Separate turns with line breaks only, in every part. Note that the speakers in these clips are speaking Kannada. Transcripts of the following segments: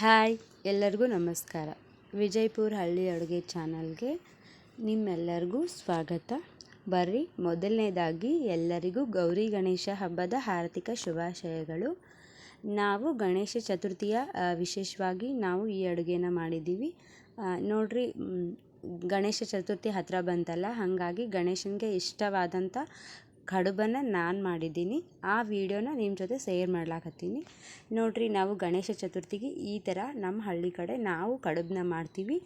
ಹಾಯ್, ಎಲ್ಲರಿಗೂ ನಮಸ್ಕಾರ. ವಿಜಯಪುರ ಹಳ್ಳಿ ಅಡುಗೆ ಚಾನಲ್ಗೆ ನಿಮ್ಮೆಲ್ಲರಿಗೂ ಸ್ವಾಗತ. ಬರ್ರಿ, ಮೊದಲನೇದಾಗಿ ಎಲ್ಲರಿಗೂ ಗೌರಿ ಗಣೇಶ ಹಬ್ಬದ ಹಾರ್ದಿಕ ಶುಭಾಶಯಗಳು. ನಾವು ಗಣೇಶ ಚತುರ್ಥಿಯ ವಿಶೇಷವಾಗಿ ನಾವು ಈ ಅಡುಗೆನ ಮಾಡಿದ್ದೀವಿ. ನೋಡ್ರಿ ಗಣೇಶ ಚತುರ್ಥಿ ಹತ್ತಿರ ಬಂತಲ್ಲ, ಹಾಗಾಗಿ ಗಣೇಶನಿಗೆ ಇಷ್ಟವಾದಂಥ ಕಡುಬನ್ನು ನಾನು ಮಾಡಿದ್ದೀನಿ. ಆ ವಿಡಿಯೋನ ನಿಮ್ಮ ಜೊತೆ ಶೇರ್ ಮಾಡ್ಲಾಕತ್ತೀನಿ. ನೋಡ್ರಿ, ನಾವು ಗಣೇಶ ಚತುರ್ಥಿಗೆ ಈ ಥರ ನಮ್ಮ ಹಳ್ಳಿ ಕಡೆ ನಾವು ಕಡುಬನ್ನ ಮಾಡ್ತೀವಿ.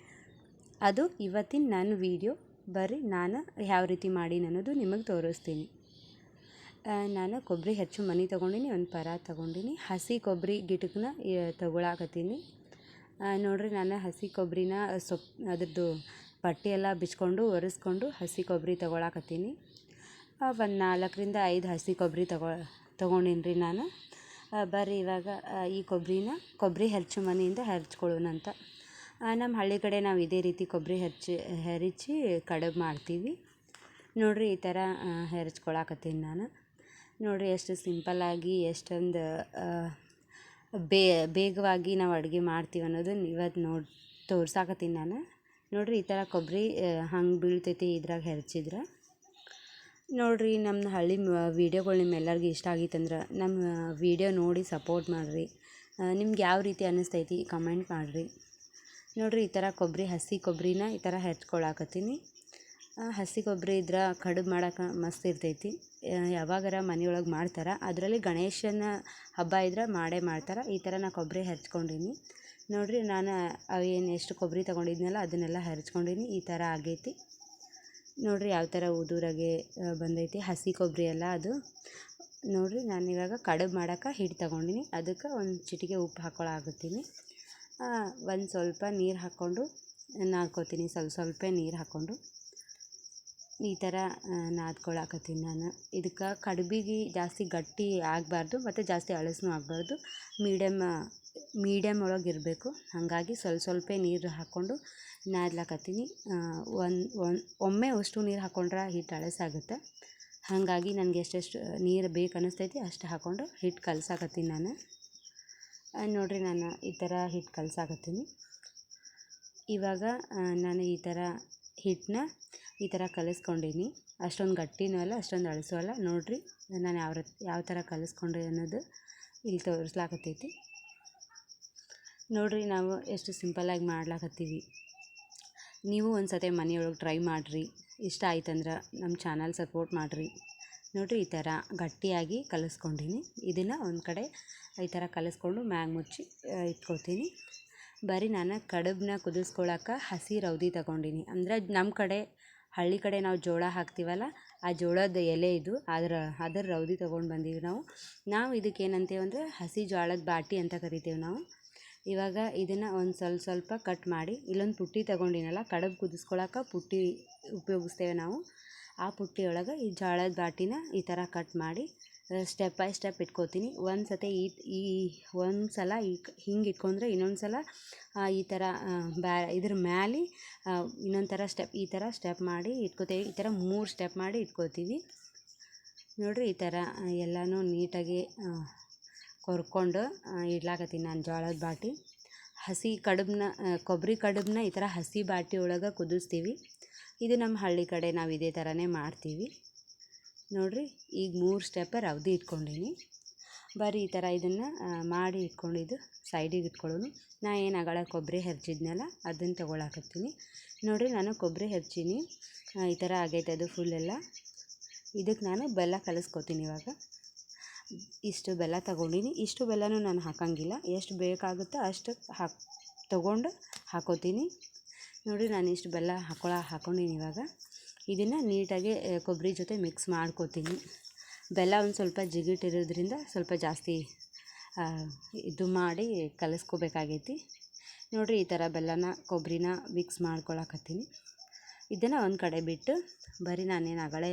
ಅದು ಇವತ್ತಿನ ನನ್ನ ವಿಡಿಯೋ. ಬರ್ರಿ, ನಾನು ಯಾವ ರೀತಿ ಮಾಡೀನಿ ಅನ್ನೋದು ನಿಮಗೆ ತೋರಿಸ್ತೀನಿ. ನಾನು ಕೊಬ್ಬರಿ ಹೆಚ್ಚು ಮನಿ ತೊಗೊಂಡಿನಿ, ಒಂದು ಪರ ತೊಗೊಂಡಿನಿ. ಹಸಿ ಕೊಬ್ಬರಿ ಗಿಟಕನ ತೊಗೊಳಕತ್ತೀನಿ. ನೋಡ್ರಿ, ನಾನು ಹಸಿ ಕೊಬ್ಬರಿನ ಸೊಪ್ಪು ಅದ್ರದ್ದು ಪಟ್ಟಿ ಎಲ್ಲ ಬಿಚ್ಕೊಂಡು, ಒರೆಸ್ಕೊಂಡು ಹಸಿ ಕೊಬ್ಬರಿ ತೊಗೊಳಕತ್ತೀನಿ. ಒಂದು ನಾಲ್ಕರಿಂದ ಐದು ಹಸಿ ಕೊಬ್ಬರಿ ತಗೊ ತೊಗೊಂಡೀನಿ ರೀ ನಾನು ಬರ್ರಿ ಇವಾಗ ಈ ಕೊಬ್ಬರಿನ ಕೊಬ್ಬರಿ ಹೆರ್ಚು ಮನೆಯಿಂದ ಹೆರ್ಚ್ಕೊಳ್ಳೋಣಂತ ನಮ್ಮ ಹಳ್ಳಿ ಕಡೆ ನಾವು ಇದೇ ರೀತಿ ಕೊಬ್ಬರಿ ಹೆಚ್ಚಿ, ಹೆರಚಿ ಕಡುಬು ಮಾಡ್ತೀವಿ. ನೋಡಿರಿ ಈ ಥರ ಹೆರಚ್ಕೊಳಕತ್ತೀನಿ ನಾನು. ನೋಡಿರಿ ಎಷ್ಟು ಸಿಂಪಲ್ಲಾಗಿ ಎಷ್ಟೊಂದು ಬೇ, ಬೇಗವಾಗಿ ನಾವು ಅಡುಗೆ ಮಾಡ್ತೀವಿ ಅನ್ನೋದನ್ನ ಇವತ್ತು ನೋಡಿ, ತೋರ್ಸಾಕತ್ತೀನಿ ನಾನು. ನೋಡಿರಿ ಈ ಥರ ಕೊಬ್ಬರಿ ಹಂಗೆ ಬೀಳ್ತೈತಿ ಇದ್ರಾಗ ಹೆರ್ಚಿದ್ರೆ. ನೋಡ್ರಿ ನಮ್ಮ ಹಳ್ಳಿ ವೀಡಿಯೋಗಳು ನಿಮ್ಮೆಲ್ಲರಿಗೂ ಇಷ್ಟ ಆಗಿತ್ತಂದ್ರೆ ನಮ್ಮ ವೀಡಿಯೋ ನೋಡಿ ಸಪೋರ್ಟ್ ಮಾಡಿರಿ. ನಿಮ್ಗೆ ಯಾವ ರೀತಿ ಅನ್ನಿಸ್ತೈತಿ ಕಮೆಂಟ್ ಮಾಡಿರಿ. ನೋಡಿರಿ, ಈ ಥರ ಕೊಬ್ಬರಿ ಹಸಿ ಕೊಬ್ಬರಿನ ಈ ಥರ ಹೆಚ್ಕೊಳಕತ್ತೀನಿ. ಹಸಿ ಕೊಬ್ಬರಿ ಇದ್ರೆ ಕಡುಬು ಮಾಡೋಕೆ ಮಸ್ತ್ ಇರ್ತೈತಿ. ಯಾವಾಗಾರ ಮನೆಯೊಳಗೆ ಮಾಡ್ತಾರೆ, ಅದರಲ್ಲಿ ಗಣೇಶನ ಹಬ್ಬ ಇದ್ರೆ ಮಾಡೇ ಮಾಡ್ತಾರೆ. ಈ ಥರ ನಾ ಕೊಬ್ಬರಿ ಹೆಚ್ಕೊಂಡಿನಿ. ನೋಡ್ರಿ, ನಾನು ಅವೇನು ಎಷ್ಟು ಕೊಬ್ಬರಿ ತೊಗೊಂಡಿದ್ನಲ್ಲ, ಅದನ್ನೆಲ್ಲ ಹೆರ್ಚ್ಕೊಂಡೀನಿ ಈ ಥರ ಆಗೈತಿ. ನೋಡ್ರಿ ಯಾವ ಥರ ಉದುರಾಗೆ ಬಂದೈತಿ. ಹಸಿ ಕೊಬ್ಬರಿ ಅಲ್ಲ ಅದು. ನೋಡಿರಿ, ನಾನು ಇವಾಗ ಕಡುಬು ಮಾಡೋಕೆ ಹಿಟ್ಟು ತಗೊಂಡಿನಿ. ಅದಕ್ಕೆ ಒಂದು ಚಿಟಿಕೆ ಉಪ್ಪು ಹಾಕ್ಕೊಳಕತ್ತೀನಿ ಒಂದು ಸ್ವಲ್ಪ ನೀರು ಹಾಕ್ಕೊಂಡು ನಾದ್ಕೋತೀನಿ. ಸ್ವಲ್ಪ ಸ್ವಲ್ಪ ನೀರು ಹಾಕ್ಕೊಂಡು ಈ ಥರ ನಾದ್ಕೊಳ್ಳಾಕತ್ತೀನಿ ನಾನು. ಇದಕ್ಕೆ ಕಡುಬಿಗೆ ಜಾಸ್ತಿ ಗಟ್ಟಿ ಆಗಬಾರ್ದು, ಮತ್ತು ಜಾಸ್ತಿ ಹಳಸೂ ಆಗಬಾರ್ದು. ಮೀಡಿಯಮ್ ಮೀಡಿಯಮ್ ಒಳಗೆ ಇರಬೇಕು. ಹಾಗಾಗಿ ಸ್ವಲ್ಪ ಸ್ವಲ್ಪ ನೀರು ಹಾಕ್ಕೊಂಡು ನಾದ್ಲಾಕತ್ತೀನಿ. ಒಂದು ಒಮ್ಮೆ ಅಷ್ಟು ನೀರು ಹಾಕ್ಕೊಂಡ್ರೆ ಹಿಟ್ಟು ಅಳಸಾಗುತ್ತೆ ಹಾಗಾಗಿ ನನಗೆ ಎಷ್ಟೆಷ್ಟು ನೀರು ಬೇಕು ಅನ್ನಿಸ್ತೈತಿ ಅಷ್ಟು ಹಾಕ್ಕೊಂಡು ಹಿಟ್ಟು ಕಲಸಾಕತ್ತೀನಿ ನಾನು. ನೋಡಿರಿ ನಾನು ಈ ಥರ ಹಿಟ್ಟು ಕಲ್ಸಾಕತ್ತೀನಿ. ಇವಾಗ ನಾನು ಈ ಥರ ಹಿಟ್ಟನ್ನ ಈ ಥರ ಕಲಿಸ್ಕೊಂಡೀನಿ. ಅಷ್ಟೊಂದು ಗಟ್ಟಿನೂ ಅಲ್ಲ, ಅಷ್ಟೊಂದು ಅಳಸು ಅಲ್ಲ. ನೋಡಿರಿ, ನಾನು ಯಾವ ಯಾವ ಥರ ಕಲಿಸ್ಕೊಂಡೆ ಅನ್ನೋದು ಇಲ್ಲಿ ತೋರಿಸ್ಲಾಕತ್ತೈತಿ. ನೋಡ್ರಿ ನಾವು ಎಷ್ಟು ಸಿಂಪಲ್ಲಾಗಿ ಮಾಡ್ಲಾಕತ್ತೀವಿ. ನೀವು ಒಂದು ಸತಿ ಮನೆಯೊಳಗೆ ಟ್ರೈ ಮಾಡಿರಿ. ಇಷ್ಟ ಆಯ್ತಂದ್ರೆ ನಮ್ಮ ಚಾನಲ್ ಸಪೋರ್ಟ್ ಮಾಡಿರಿ. ನೋಡಿರಿ ಈ ಥರ ಗಟ್ಟಿಯಾಗಿ ಕಲಿಸ್ಕೊಂಡೀನಿ. ಇದನ್ನು ಒಂದು ಕಡೆ ಈ ಥರ ಕಲಿಸ್ಕೊಂಡು ಮ್ಯಾಗ್ ಮುಚ್ಚಿ ಇಟ್ಕೋತೀನಿ. ಬರೀ ನಾನು ಕಡುಬನ್ನ ಕುದಿಸ್ಕೊಳಕ್ಕೆ ಹಸಿ ರೌದಿ ತಗೊಂಡಿನಿ. ಅಂದರೆ ನಮ್ಮ ಕಡೆ, ಹಳ್ಳಿ ಕಡೆ ನಾವು ಜೋಳ ಹಾಕ್ತೀವಲ್ಲ, ಆ ಜೋಳದ ಎಲೆ ಇದು, ಅದರ ಅದರ ರೌದಿ ತೊಗೊಂಡು ಬಂದೀವಿ ನಾವು. ನಾವು ಇದಕ್ಕೆ ಏನಂತೇವೆ ಅಂದರೆ ಹಸಿ ಜೋಳದ ಬಾಟಿ ಅಂತ ಕರಿತೀವಿ ನಾವು. ಇವಾಗ ಇದನ್ನು ಒಂದು ಸ್ವಲ್ಪ ಸ್ವಲ್ಪ ಕಟ್ ಮಾಡಿ, ಇಲ್ಲೊಂದು ಪುಟ್ಟಿ ತಗೊಂಡಿನಲ್ಲ, ಕಡಬು ಕುದಿಸ್ಕೊಳಕ್ಕೆ ಪುಟ್ಟಿ ಉಪಯೋಗಿಸ್ತೇವೆ ನಾವು. ಆ ಪುಟ್ಟಿ ಒಳಗೆ ಈ ಜೋಳದ ಬಾಟಿನ ಈ ಥರ ಕಟ್ ಮಾಡಿ ಸ್ಟೆಪ್ ಬೈ ಸ್ಟೆಪ್ ಇಟ್ಕೋತೀನಿ. ಒಂದು ಸತಿ ಈ ಈ ಒಂದು ಸಲ ಈ ಹಿಂಗೆ ಇಟ್ಕೊಂಡ್ರೆ ಇನ್ನೊಂದು ಸಲ ಈ ಥರ ಬ್ಯಾ, ಇದ್ರ ಮ್ಯಾಲೆ ಇನ್ನೊಂದು ಥರ ಸ್ಟೆಪ್ ಈ ಥರ ಸ್ಟೆಪ್ ಮಾಡಿ ಇಟ್ಕೋತೀವಿ. ಈ ಥರ ಮೂರು ಸ್ಟೆಪ್ ಮಾಡಿ ಇಟ್ಕೋತೀವಿ. ನೋಡಿರಿ ಈ ಥರ ಎಲ್ಲನೂ ನೀಟಾಗಿ ಕೊರ್ಕೊಂಡು ಇಡ್ಲಾಕತ್ತೀನಿ ನಾನು ಜೋಳದ ಬಾಟಿ. ಹಸಿ ಕಡುಬನ್ನ ಕೊಬ್ಬರಿ ಕಡುಬನ್ನ ಈ ಥರ ಹಸಿ ಬಾಟಿ ಒಳಗೆ ಕುದಿಸ್ತೀವಿ. ಇದು ನಮ್ಮ ಹಳ್ಳಿ ಕಡೆ ನಾವು ಇದೇ ಥರನೇ ಮಾಡ್ತೀವಿ. ನೋಡಿರಿ, ಈಗ ಮೂರು ಸ್ಟೆಪ್ ರವದಿ ಇಟ್ಕೊಂಡೀನಿ. ಬರೀ ಈ ಥರ ಇದನ್ನು ಮಾಡಿ ಇಟ್ಕೊಂಡಿದ್ದು ಸೈಡಿಗೆ ಇಟ್ಕೊಳ್ಳೋನು. ನಾ ಏನು ಅಗಳ ಕೊಬ್ಬರಿ ಹೆರ್ಚಿದ್ನಲ್ಲ ಅದನ್ನು ತೊಗೊಳಕತ್ತೀನಿ. ನೋಡಿರಿ, ನಾನು ಕೊಬ್ಬರಿ ಹೆರ್ಚೀನಿ. ಈ ಥರ ಆಗೈತೆ ಅದು ಫುಲ್ ಎಲ್ಲ. ಇದಕ್ಕೆ ನಾನು ಬೆಲ್ಲ ಕಲಿಸ್ಕೊತೀನಿ ಇವಾಗ. ಇಷ್ಟು ಬೆಲ್ಲ ತಗೊಂಡೀನಿ. ಇಷ್ಟು ಬೆಲ್ಲನೂ ನಾನು ಹಾಕಂಗಿಲ್ಲ. ಎಷ್ಟು ಬೇಕಾಗುತ್ತೋ ಅಷ್ಟು ಹಾಕಿ, ತೊಗೊಂಡು ಹಾಕೋತೀನಿ. ನೋಡಿ ನಾನು ಇಷ್ಟು ಬೆಲ್ಲ ಹಾಕೊಳ, ಹಾಕೊಂಡಿನಿ ಇವಾಗ. ಇದನ್ನು ನೀಟಾಗಿ ಕೊಬ್ಬರಿ ಜೊತೆ ಮಿಕ್ಸ್ ಮಾಡ್ಕೋತೀನಿ. ಬೆಲ್ಲ ಒಂದು ಸ್ವಲ್ಪ ಜಿಗಿಟ್ಟಿರೋದ್ರಿಂದ ಸ್ವಲ್ಪ ಜಾಸ್ತಿ ಇದು ಮಾಡಿ ಕಲಿಸ್ಕೋಬೇಕಾಗೈತಿ. ನೋಡಿರಿ ಈ ಥರ ಬೆಲ್ಲನ, ಕೊಬ್ಬರಿನ ಮಿಕ್ಸ್ ಮಾಡ್ಕೊಳಕತ್ತೀನಿ. ಇದನ್ನು ಒಂದು ಕಡೆ ಬಿಟ್ಟು ಬರೀ ನಾನೇನು ಆಗಲೇ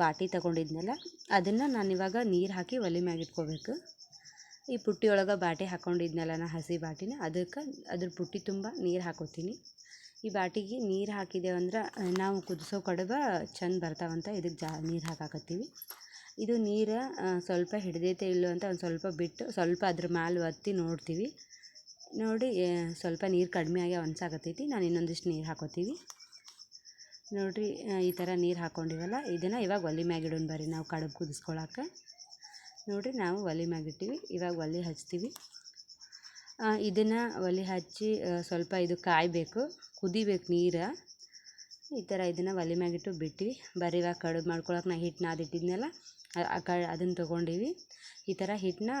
ಬಾಟಿ ತಗೊಂಡಿದ್ನಲ್ಲ, ಅದನ್ನು ನಾನಿವಾಗ ನೀರು ಹಾಕಿ ಒಲೆ ಮ್ಯಾಗ ಇಟ್ಕೋಬೇಕು. ಈ ಪುಟ್ಟಿ ಒಳಗೆ ಬಾಟಿ ಹಾಕ್ಕೊಂಡಿದ್ನಲ್ಲ ನಾನು ಹಸಿ ಬಾಟಿನ, ಅದಕ್ಕೆ ಅದ್ರ ಪುಟ್ಟಿ ತುಂಬ ನೀರು ಹಾಕೋತೀನಿ. ಈ ಬಾಟಿಗೆ ನೀರು ಹಾಕಿದ್ದೇವೆ ಅಂದ್ರೆ ನಾವು ಕುದಿಸೋ ಕಡುಬ ಚಂದ ಬರ್ತಾವಂತ ಇದಕ್ಕೆ ಜಾ ನೀರು ಹಾಕಾಕತ್ತೀವಿ. ಇದು ನೀರು ಸ್ವಲ್ಪ ಹಿಡ್ದೈತೆ ಇಲ್ಲೋ ಅಂತ ಒಂದು ಸ್ವಲ್ಪ ಬಿಟ್ಟು ಸ್ವಲ್ಪ ಅದ್ರ ಮ್ಯಾಲೆ ಒತ್ತಿ ನೋಡ್ತೀವಿ. ನೋಡಿ ಸ್ವಲ್ಪ ನೀರು ಕಡಿಮೆ ಆಗಿ ಅನ್ಸಾಕತ್ತೈತಿ ನಾನು ಇನ್ನೊಂದಿಷ್ಟು ನೀರು ಹಾಕೋತೀವಿ. ನೋಡಿರಿ ಈ ಥರ ನೀರು ಹಾಕ್ಕೊಂಡಿವಲ್ಲ ಇದನ್ನು ಇವಾಗ ಒಲೆ ಮ್ಯಾಗ ಇಡೋಣ ಬರ್ರಿ, ನಾವು ಕಡುಬು ಕುದಿಸ್ಕೊಳಕ್ಕೆ. ನೋಡಿರಿ, ನಾವು ಒಲೆ ಮ್ಯಾಗ ಇಟ್ಟಿವಿ, ಇವಾಗ ಒಲೆ ಹಚ್ತೀವಿ. ಇದನ್ನು ಒಲೆ ಹಚ್ಚಿ ಸ್ವಲ್ಪ ಇದು ಕಾಯಬೇಕು, ಕುದಿಬೇಕು ನೀರು. ಈ ಥರ ಇದನ್ನು ಒಲೆ ಮ್ಯಾಗಿಟ್ಟು ಬಿಟ್ವಿ. ಬರೀ ಇವಾಗ ಕಡುಬು ಮಾಡ್ಕೊಳಕ್ಕೆ ನಾ ಹಿಟ್ಟು ನಾದಿಟ್ಟಿದ್ನಲ್ಲ ಕ ಅದನ್ನು ತೊಗೊಂಡೀವಿ. ಈ ಥರ ಹಿಟ್ಟನ್ನ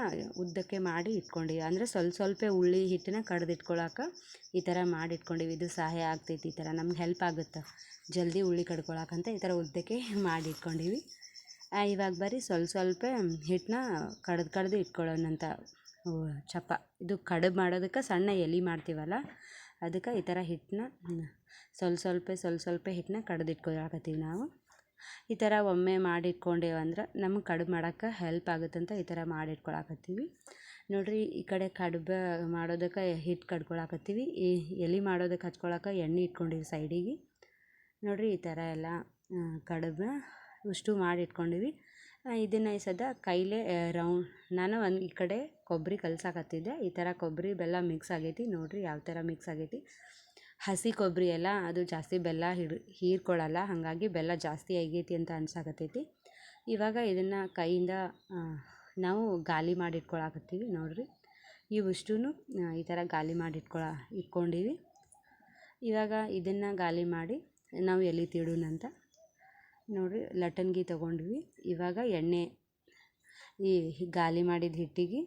ಉದ್ದಕ್ಕೆ ಮಾಡಿ ಇಟ್ಕೊಂಡಿವಿ. ಅಂದರೆ ಸ್ವಲ್ಪ ಸ್ವಲ್ಪ ಉಳ್ಳಿ ಹಿಟ್ಟನ್ನ ಕಡ್ದಿಟ್ಕೊಳಕ್ಕೆ ಈ ಥರ ಮಾಡಿ ಇಟ್ಕೊಂಡಿವಿ. ಇದು ಸಹಾಯ ಆಗ್ತೈತಿ ಈ ಥರ. ನಮ್ಗೆ ಹೆಲ್ಪ್ ಆಗುತ್ತೆ? ಜಲ್ದಿ ಉಳ್ಳಿ ಕಡ್ಕೊಳಕ್ಕಂತ ಈ ಥರ ಉದ್ದಕ್ಕೆ ಮಾಡಿ ಇಟ್ಕೊಂಡಿವಿ. ಇವಾಗ ಬರೀ ಸ್ವಲ್ಪ ಸ್ವಲ್ಪ ಹಿಟ್ಟನ್ನ ಕಡ್ದು ಕಡ್ದು ಇಟ್ಕೊಳ್ಳೋಣಂತ ಚಪ್ಪ ಚಪ ಇದು ಕಡುಬು ಮಾಡೋದಕ್ಕೆ ಸಣ್ಣ ಎಲೆ ಮಾಡ್ತೀವಲ್ಲ ಅದಕ್ಕೆ ಈ ಥರ ಹಿಟ್ಟನ್ನ ಸ್ವಲ್ಪ ಸ್ವಲ್ಪ ಸ್ವಲ್ಪ ಸ್ವಲ್ಪ ಹಿಟ್ಟನ್ನ ಕಡ್ದು ಇಟ್ಕೊಳಕತ್ತೀವಿ ನಾವು. ಈ ಥರ ಒಮ್ಮೆ ಮಾಡಿಟ್ಕೊಂಡೇವಂದ್ರೆ ನಮಗೆ ಕಡುಬು ಮಾಡೋಕ್ಕೆ ಹೆಲ್ಪ್ ಆಗುತ್ತಂತ ಈ ಥರ ಮಾಡಿಟ್ಕೊಳಕತ್ತೀವಿ. ನೋಡಿರಿ, ಈ ಕಡೆ ಕಡುಬು ಮಾಡೋದಕ್ಕೆ ಹಿಟ್ಟು ಕಡ್ಕೊಳಕತ್ತೀವಿ. ಈ ಎಲೆ ಮಾಡೋದಕ್ಕೆ ಹಚ್ಕೊಳಕ್ಕೆ ಎಣ್ಣೆ ಇಟ್ಕೊಂಡಿವಿ ಸೈಡಿಗೆ ನೋಡಿರಿ, ಈ ಥರ ಎಲ್ಲ ಕಡುಬನ್ನ ಇಷ್ಟು ಮಾಡಿ ಇಟ್ಕೊಂಡಿವಿ ಇದನ್ನು ಸದ ಕೈಲೇ ರೌಂಡ್, ನಾನು ಒಂದು ಈ ಕಡೆ ಕೊಬ್ಬರಿ ಕಲ್ಸಾಕತ್ತಿದ್ದೆ. ಈ ಥರ ಕೊಬ್ಬರಿ ಬೆಲ್ಲ ಮಿಕ್ಸ್ ಆಗೈತಿ. ನೋಡಿರಿ ಯಾವ ಥರ ಮಿಕ್ಸ್ ಆಗೈತಿ. ಹಸಿ ಕೊಬ್ಬರಿ ಎಲ್ಲ, ಅದು ಜಾಸ್ತಿ ಬೆಲ್ಲ ಹಿಡ್, ಹೀರ್ಕೊಳ್ಳಲ್ಲ. ಹಾಗಾಗಿ ಬೆಲ್ಲ ಜಾಸ್ತಿ ಆಗೈತಿ ಅಂತ ಅನ್ಸಾಕತ್ತೈತಿ. ಇವಾಗ ಇದನ್ನು ಕೈಯಿಂದ ನಾವು ಗಾಲಿ ಮಾಡಿ ಇಟ್ಕೊಳಕತ್ತೀವಿ. ನೋಡಿರಿ. ಇವಿಷ್ಟೂ ಈ ಥರ ಗಾಲಿ ಮಾಡಿ ಇಟ್ಕೊಳ, ಇಟ್ಕೊಂಡೀವಿ. ಇವಾಗ ಇದನ್ನು ಗಾಲಿ ಮಾಡಿ, ನಾವು ಎಲೆ ನೋಡಿರಿ ಲಟ್ಟನ್ಗಿ ತೊಗೊಂಡ್ವಿ. ಇವಾಗ ಎಣ್ಣೆ ಈ ಗಾಲಿ ಮಾಡಿದ ಹಿಟ್ಟಿಗೆ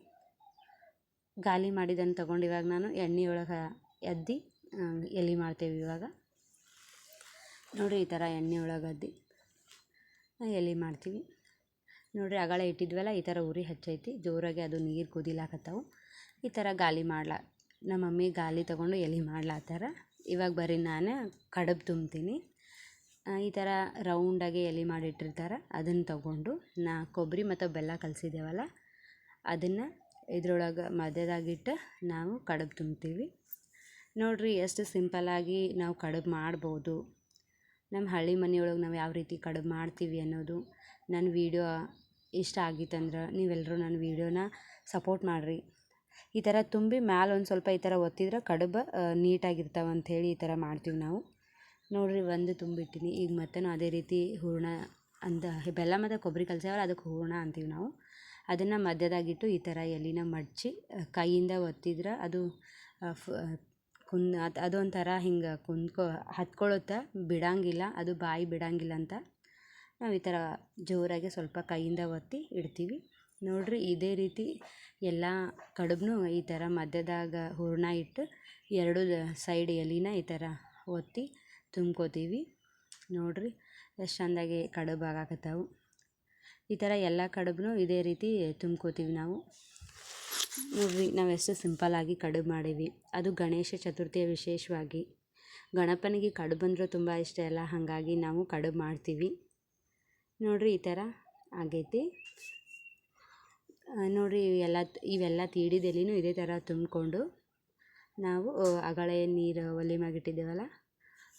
ಗಾಲಿ ಮಾಡಿದ್ದನ್ನು ತಗೊಂಡು ಇವಾಗ ನಾನು ಎಣ್ಣೆ ಒಳಗೆ ಎದ್ದು ಆ, ಎಲೆ ಮಾಡ್ತೇವೆ ಇವಾಗ. ನೋಡಿರಿ ಈ ಥರ ಎಣ್ಣೆ ಒಳಗೆ ಅದ್ದಿ ಎಲೆ ಮಾಡ್ತೀವಿ. ನೋಡಿರಿ ಅಗಳ ಇಟ್ಟಿದ್ವಲ್ಲ ಈ ಥರ ಉರಿ ಹಚ್ಚೈತಿ. ಜೋರಾಗಿ ಅದು ನೀರು ಕುದಿಲಾಕತ್ತಾವು. ಈ ಥರ ಗಾಲಿ ಮಾಡ್ಲಾ ನಮ್ಮ ಮಮ್ಮಿ ಗಾಲಿ ತಗೊಂಡು ಎಲೆ ಮಾಡ್ಲಾತ್ತಾರ ಇವಾಗ ಬರೀ ನಾನು ಕಡುಬು ತುಂಬ್ತೀನಿ. ಈ ಥರ ರೌಂಡಾಗಿ ಎಲೆ ಮಾಡಿಟ್ಟಿರ್ತಾರೆ. ಅದನ್ನು ತಗೊಂಡು ನಾ ಕೊಬ್ಬರಿ ಮತ್ತು ಬೆಲ್ಲ ಕಲಸಿದ್ದೇವಲ್ಲ ಅದನ್ನು ಇದ್ರೊಳಗೆ ಮಧ್ಯದಾಗಿಟ್ಟು ನಾವು ಕಡುಬು ತುಂಬ್ತೀವಿ. ನೋಡಿರಿ ಎಷ್ಟು ಸಿಂಪಲ್ಲಾಗಿ ನಾವು ಕಡುಬು ಮಾಡ್ಬೋದು. ನಮ್ಮ ಹಳ್ಳಿ ಮನೆಯೊಳಗೆ ನಾವು ಯಾವ ರೀತಿ ಕಡುಬು ಮಾಡ್ತೀವಿ ಅನ್ನೋದು ನನ್ನ ವೀಡಿಯೋ ಇಷ್ಟ ಆಗಿತ್ತಂದ್ರೆ ನೀವೆಲ್ಲರೂ ನನ್ನ ವೀಡಿಯೋನ ಸಪೋರ್ಟ್ ಮಾಡಿರಿ. ಈ ಥರ ತುಂಬಿ ಮ್ಯಾಲೆ ಒಂದು ಸ್ವಲ್ಪ ಈ ಥರ ಒತ್ತಿದ್ರೆ ಕಡುಬು ನೀಟಾಗಿರ್ತಾವೆ ಅಂಥೇಳಿ ಈ ಥರ ಮಾಡ್ತೀವಿ ನಾವು. ನೋಡಿರಿ ಒಂದು ತುಂಬಿಟ್ಟಿನಿ. ಈಗ ಮತ್ತೆ ಅದೇ ರೀತಿ ಹೂರಣ ಅಂತ ಬೆಲ್ಲ ಮತ್ತು ಕೊಬ್ಬರಿ ಕಲ್ಸ್ಯಾವಲ್ಲ ಅದಕ್ಕೆ ಹೂರ್ಣ ಅಂತೀವಿ ನಾವು. ಅದನ್ನು ಮಧ್ಯದಾಗಿಟ್ಟು ಈ ಥರ ಎಲೆನ ಮಡಚಿ ಕೈಯಿಂದ ಒತ್ತಿದ್ರೆ ಅದು ಕುನ್ ಅದು, ಅದೊಂಥರ ಹಿಂಗೆ ಕುಂದ್ಕೊ ಹತ್ಕೊಳ್ಳುತ್ತೆ ಬಿಡಂಗಿಲ್ಲ, ಅದು ಬಾಯಿ ಬಿಡಂಗಿಲ್ಲ ಅಂತ ನಾವು ಈ ಥರ ಜೋರಾಗಿ ಸ್ವಲ್ಪ ಕೈಯಿಂದ ಒತ್ತಿ ಇಡ್ತೀವಿ. ನೋಡಿರಿ ಇದೇ ರೀತಿ ಎಲ್ಲ ಕಡುಬು ಈ ಥರ ಮಧ್ಯದಾಗ ಹೂರ್ಣ ಇಟ್ಟು ಎರಡು ಸೈಡ್ ಎಲೆನ ಈ ಥರ ಒತ್ತಿ ತುಂಬ್ಕೋತೀವಿ ನೋಡಿರಿ ಎಷ್ಟು ಚೆಂದಾಗಿ ಕಡುಬು ಆಗಾಕತ್ತಾವು ಈ ಥರ ಎಲ್ಲ ಕಡುಬನ್ನು ಇದೇ ರೀತಿ ತುಂಬ್ಕೋತೀವಿ ನಾವು ನೋಡಿರಿ ನಾವು ಎಷ್ಟು ಸಿಂಪಲ್ಲಾಗಿ ಕಡುಬು ಮಾಡೀವಿ ಅದು ಗಣೇಶ ಚತುರ್ಥಿಯ ವಿಶೇಷವಾಗಿ ಗಣಪನಿಗೆ ಕಡುಬು ಅಂದ್ರೆ ತುಂಬ ಇಷ್ಟ ಎಲ್ಲ ಹಾಗಾಗಿ ನಾವು ಕಡುಬು ಮಾಡ್ತೀವಿ ನೋಡಿರಿ ಈ ಥರ ಆಗೈತಿ ನೋಡಿರಿ ಇವೆಲ್ಲ ಇವೆಲ್ಲ ತೀಡಿದೆಲೆನೂ ಇದೇ ಥರ ತುಂಬಿಕೊಂಡು ನಾವು ಅಗಳೇ ನೀರು ಒಲೆ ಮ್ಯಾಗ ಇಟ್ಟಿದ್ದೇವಲ್ಲ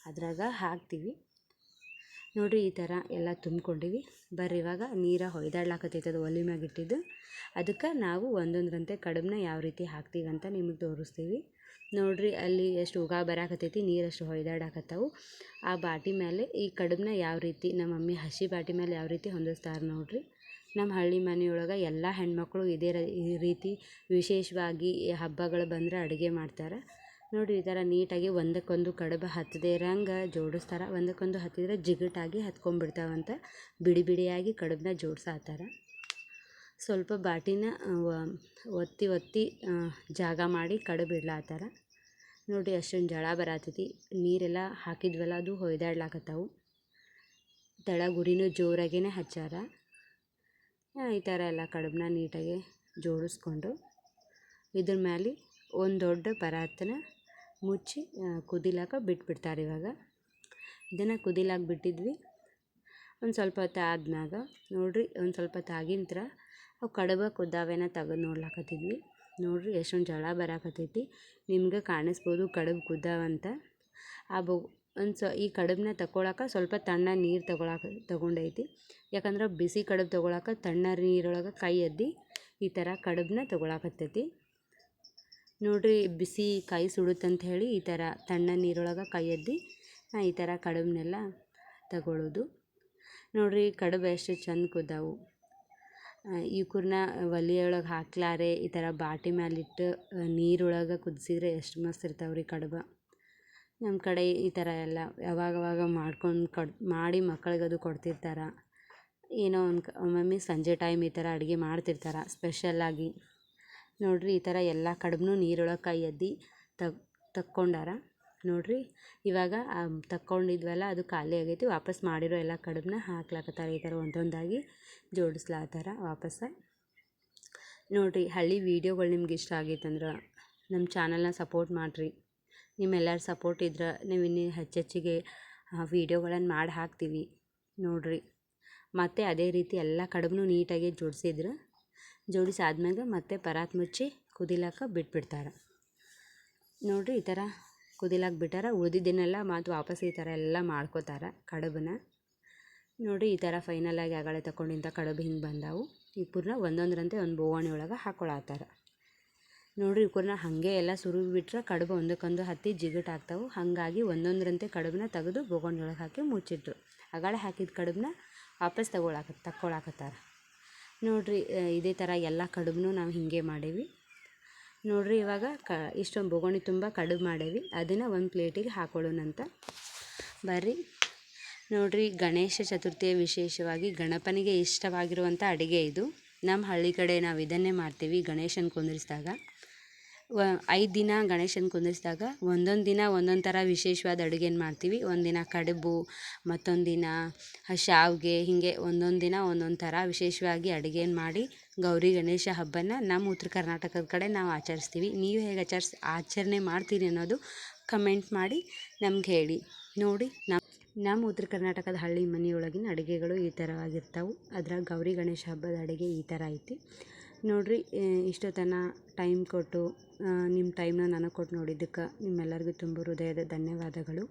ಅದ್ರಾಗ ಹಾಕ್ತೀವಿ. ನೋಡಿರಿ ಈ ಥರ ಎಲ್ಲ ತುಂಬ್ಕೊಂಡಿವಿ. ಬರ್ರಿ ಇವಾಗ ನೀರು ಹೊಯ್ದಾಡ್ಲಾಕತ್ತೈತದು ಒಲೆ ಮ್ಯಾಗ ಇಟ್ಟಿದ್ದು. ಅದಕ್ಕೆ ನಾವು ಒಂದೊಂದರಂತೆ ಕಡುಬನ್ನ ಯಾವ ರೀತಿ ಹಾಕ್ತೀವಿ ಅಂತ ನಿಮಗೆ ತೋರಿಸ್ತೀವಿ. ನೋಡಿರಿ ಅಲ್ಲಿ ಎಷ್ಟು ಉಗಾ ಬರಾಕತ್ತೈತಿ, ನೀರು ಅಷ್ಟು ಹೊಯ್ದಾಡಾಕತ್ತವು. ಆ ಬಾಟಿ ಮೇಲೆ ಈ ಕಡುಬನ್ನ ಯಾವ ರೀತಿ, ನಮ್ಮ ಮಮ್ಮಿ ಹಸಿ ಬಾಟಿ ಮೇಲೆ ಯಾವ ರೀತಿ ಹೊಂದಿಸ್ತಾರೆ ನೋಡಿರಿ. ನಮ್ಮ ಹಳ್ಳಿ ಮನೆಯೊಳಗೆ ಎಲ್ಲ ಹೆಣ್ಮಕ್ಳು ಇದೇ ರೀತಿ ವಿಶೇಷವಾಗಿ ಹಬ್ಬಗಳು ಬಂದರೆ ಅಡುಗೆ ಮಾಡ್ತಾರೆ. ನೋಡಿ ಈ ಥರ ನೀಟಾಗಿ ಒಂದಕ್ಕೊಂದು ಕಡುಬು ಹತ್ತದೇ ಇರಂಗೆ ಜೋಡಿಸ್ತಾರೆ. ಒಂದಕ್ಕೊಂದು ಹತ್ತಿದ್ರೆ ಜಿಗಟಾಗಿ ಹತ್ಕೊಂಡ್ಬಿಡ್ತಾವಂತ. ಬಿಡಿ ಬಿಡಿಯಾಗಿ ಕಡುಬನ್ನ ಜೋಡ್ಸಾತಾರೆ. ಸ್ವಲ್ಪ ಬಾಟಿನ ಒತ್ತಿ ಒತ್ತಿ ಜಾಗ ಮಾಡಿ ಕಡುಬು ಇಡ್ಲಾತ್ತಾರ ನೋಡಿ ಅಷ್ಟೊಂದು ಜಳ ಬರತೈತಿ. ನೀರೆಲ್ಲ ಹಾಕಿದ್ವಲ್ಲ, ಅದು ಹೊಯ್ದಾಡ್ಲಾಕತ್ತಾವು. ತಳ ಗುರಿನೂ ಜೋರಾಗೇ ಹಚ್ಚಾರ. ಈ ಥರ ಎಲ್ಲ ಕಡುಬನ್ನ ನೀಟಾಗಿ ಜೋಡಿಸ್ಕೊಂಡು ಇದ್ರ ಮೇಲೆ ಒಂದು ದೊಡ್ಡ ಪರಾತನ ಮುಚ್ಚಿ ಕುದಿಲಾಕ ಬಿಟ್ಬಿಡ್ತಾರೆ ಇವಾಗ. ಇದನ್ನು ಕುದಿಲಾಕ ಬಿಟ್ಟಿದ್ವಿ. ಒಂದು ಸ್ವಲ್ಪ ಹೊತ್ತು ಆದ್ಮ್ಯಾಗ ನೋಡ್ರಿ, ಒಂದು ಸ್ವಲ್ಪ ಹೊತ್ತು ಆಗಿಂತ್ರ ಅವು ಕಡಬ ಕುದ್ದಾವೇನ ತೆಗೆದು ನೋಡ್ಲಾಕತ್ತಿದ್ವಿ. ನೋಡಿರಿ, ಎಷ್ಟೊಂದು ಜಳ ಬರಾಕತ್ತೈತಿ. ನಿಮ್ಗೆ ಕಾಣಿಸ್ಬೋದು ಕಡುಬು ಕುದ್ದಾವಂತ ಆ ಬೊ, ಒಂದು ಸ, ಈ ಕಡುಬನ್ನ ತಗೊಳಕ ಸ್ವಲ್ಪ ತಣ್ಣ ನೀರು ತಗೊಳಕ, ತಗೊಂಡೈತಿ. ಯಾಕಂದ್ರೆ ಬಿಸಿ ಕಡುಬು ತಗೊಳಕ್ಕೆ ತಣ್ಣ ನೀರೊಳಗೆ ಕೈ ಅದ್ದಿ ಈ ಥರ ಕಡುಬನ್ನ ತಗೊಳಕತ್ತೈತಿ. ನೋಡ್ರಿ ಬಿಸಿ ಕೈ ಸುಡುತ್ತಂತ ಹೇಳಿ ಈ ಥರ ತಣ್ಣ ನೀರೊಳಗೆ ಕೈ ಎದ್ದಿ ನಾ ಈ ಥರ ಕಡುಬನ್ನೆಲ್ಲ ತಗೊಳ್ಳೋದು ನೋಡಿರಿ ಕಡುಬು ಎಷ್ಟು ಚಂದ ಕುದ್ದಾವು. ಇವ್ಕೂರ್ನ ಒಲೆಯೊಳಗೆ ಹಾಕ್ಲಾರೆ, ಈ ಥರ ಬಾಟಿ ಮ್ಯಾಲಿಟ್ಟು ನೀರೊಳಗೆ ಕುದಿಸಿದ್ರೆ ಎಷ್ಟು ಮಸ್ತ್ ಇರ್ತಾವೆ ರೀ ಕಡುಬು. ನಮ್ಮ ಕಡೆ ಈ ಥರ ಎಲ್ಲ ಯಾವಾಗವಾಗ ಮಾಡ್ಕೊಂಡು ಕಡ್, ಮಾಡಿ ಮಕ್ಕಳಿಗೆ ಅದು ಕೊಡ್ತಿರ್ತಾರೆ. ಏನೋ ಒಂದು ಒಮ್ಮೊಮ್ಮೆ ಸಂಜೆ ಟೈಮ್ ಈ ಥರ ಅಡುಗೆ ಮಾಡ್ತಿರ್ತಾರೆ ಸ್ಪೆಷಲ್ಲಾಗಿ ನೋಡ್ರಿ ಈ ಥರ ಎಲ್ಲ ಕಡುಬನ್ನು ನೀರೊಳಗೆ ಕೈ ಅದ್ದಿ ತಕ್ಕೊಂಡಾರ. ನೋಡಿರಿ ಇವಾಗ ತಕ್ಕೊಂಡಿದ್ವಲ್ಲ, ಅದು ಖಾಲಿ ಆಗೈತಿ. ವಾಪಸ್ ಮಾಡಿರೋ ಎಲ್ಲ ಕಡುಬನ್ನ ಹಾಕ್ಲಾಕತ್ತಾರ ಈ ಥರ ಒಂದೊಂದಾಗಿ ಜೋಡಿಸ್ಲಾತ್ತಾರ ವಾಪಸ್ಸ. ನೋಡಿರಿ, ಹಳ್ಳಿ ವೀಡಿಯೋಗಳು ನಿಮ್ಗೆ ಇಷ್ಟ ಆಗೈತಂದ್ರೆ ನಮ್ಮ ಚಾನಲ್ನ ಸಪೋರ್ಟ್ ಮಾಡಿರಿ. ನಿಮ್ಮೆಲ್ಲರ ಸಪೋರ್ಟ್ ಇದ್ರೆ ನೀವು ಇನ್ನೂ ಹೆಚ್ಚೆಚ್ಚಿಗೆ ವೀಡಿಯೋಗಳನ್ನು ಮಾಡಿ ಹಾಕ್ತೀವಿ. ನೋಡಿರಿ, ಮತ್ತು ಅದೇ ರೀತಿ ಎಲ್ಲ ಕಡುಬನ್ನು ನೀಟಾಗಿ ಜೋಡಿಸಿದ್ರೆ ಜೋಡಿಸಿ ಆದ್ಮ್ಯಾಗ ಮತ್ತೆ ಪರಾತ್ ಮುಚ್ಚಿ ಕುದಿಲಾಕ ಬಿಟ್ಬಿಡ್ತಾರೆ. ನೋಡಿರಿ ಈ ಥರ ಕುದಿಲಾಕ ಬಿಟ್ಟಾರ, ಉಳ್ದಿದ್ದನ್ನೆಲ್ಲ ಮತ್ತು ವಾಪಸ್ ಈ ಥರ ಎಲ್ಲ ಮಾಡ್ಕೋತಾರೆ ಕಡುಬನ್ನ. ನೋಡಿರಿ ಈ ಥರ ಫೈನಲಾಗಿ ಅಗಳೆ ತಗೊಂಡಿಂಥ ಕಡುಬು ಹಿಂಗೆ ಬಂದಾವು. ಈ ಪೂರ್ಣ ಒಂದೊಂದರಂತೆ ಒಂದು ಬೋವಣಿ ಒಳಗೆ ಹಾಕ್ಕೊಳತ್ತಾರ ನೋಡಿರಿ ಇವ್ಕೂರ್ನ ಹಾಗೆ ಎಲ್ಲ ಸುರು ಬಿಟ್ಟರೆ ಕಡುಬು ಒಂದಕ್ಕೊಂದು ಹತ್ತಿ ಜಿಗಟ್ ಆಗ್ತಾವೆ. ಹಾಗಾಗಿ ಒಂದೊಂದರಂತೆ ಕಡುಬನ್ನ ತೆಗೆದು ಬೋಗಾಣಿ ಒಳಗೆ ಹಾಕಿ ಮುಚ್ಚಿಟ್ರು. ಅಗಳೆ ಹಾಕಿದ ಕಡುಬನ್ನ ವಾಪಸ್ ತಗೊಳಕ ತಕ್ಕೊಳಕತ್ತಾರ. ನೋಡಿರಿ ಇದೇ ಥರ ಎಲ್ಲ ಕಡುಬು ನಾವು ಹೀಗೆ ಮಾಡೇವಿ. ನೋಡಿರಿ ಇವಾಗ ಕ, ಇಷ್ಟೊಂದು ಬೊಗಣಿ ತುಂಬ ಕಡುಬು ಮಾಡೇವಿ. ಅದನ್ನು ಒಂದು ಪ್ಲೇಟಿಗೆ ಹಾಕೊಳ್ಳೋಣಂತ ಬರ್ರಿ. ನೋಡಿರಿ, ಗಣೇಶ ಚತುರ್ಥಿಯ ವಿಶೇಷವಾಗಿ ಗಣಪನಿಗೆ ಇಷ್ಟವಾಗಿರುವಂಥ ಅಡುಗೆ ಇದು. ನಮ್ಮ ಹಳ್ಳಿ ಕಡೆ ನಾವು ಇದನ್ನೇ ಮಾಡ್ತೀವಿ ಗಣೇಶನ ಕುಂದಿರಿಸಿದಾಗ. ವ, ಐದು ದಿನ ಗಣೇಶನ ಕುಂದಿರಿಸಿದಾಗ ಒಂದೊಂದು ದಿನ ಒಂದೊಂದು ಥರ ವಿಶೇಷವಾದ ಅಡುಗೆನ ಮಾಡ್ತೀವಿ. ಒಂದಿನ ಕಡುಬು, ಮತ್ತೊಂದು ದಿನ ಶಾವಿಗೆ, ಹೀಗೆ ಒಂದೊಂದು ದಿನ ಒಂದೊಂದು ಥರ ವಿಶೇಷವಾಗಿ ಅಡುಗೆನ ಮಾಡಿ ಗೌರಿ ಗಣೇಶ ಹಬ್ಬನ ನಮ್ಮ ಉತ್ತರ ಕರ್ನಾಟಕದ ಕಡೆ ನಾವು ಆಚರಿಸ್ತೀವಿ. ನೀವು ಹೇಗೆ ಆಚರಿಸ್, ಆಚರಣೆ ಮಾಡ್ತೀರಿ ಅನ್ನೋದು ಕಮೆಂಟ್ ಮಾಡಿ ನಮ್ಗೆ ಹೇಳಿ. ನೋಡಿ ನಮ್ಮ ನಮ್ಮ ಉತ್ತರ ಕರ್ನಾಟಕದ ಹಳ್ಳಿ ಮನೆಯೊಳಗಿನ ಅಡುಗೆಗಳು ಈ ಥರವಾಗಿರ್ತಾವೆ ಅದ್ರಾಗ ಗೌರಿ ಗಣೇಶ ಹಬ್ಬದ ಅಡುಗೆ ಈ ಥರ ಐತಿ. ನೋಡಿರಿ ಇಷ್ಟೊತ್ತನ ಟೈಮ್ ಕೊಟ್ಟು ನಿಮ್ಮ ಟೈಮ್ನ ನನಗೆ ಕೊಟ್ಟು ನೋಡಿದ್ದಕ್ಕೆ ನಿಮ್ಮೆಲ್ಲರಿಗೂ ತುಂಬ ಹೃದಯದ ಧನ್ಯವಾದಗಳು.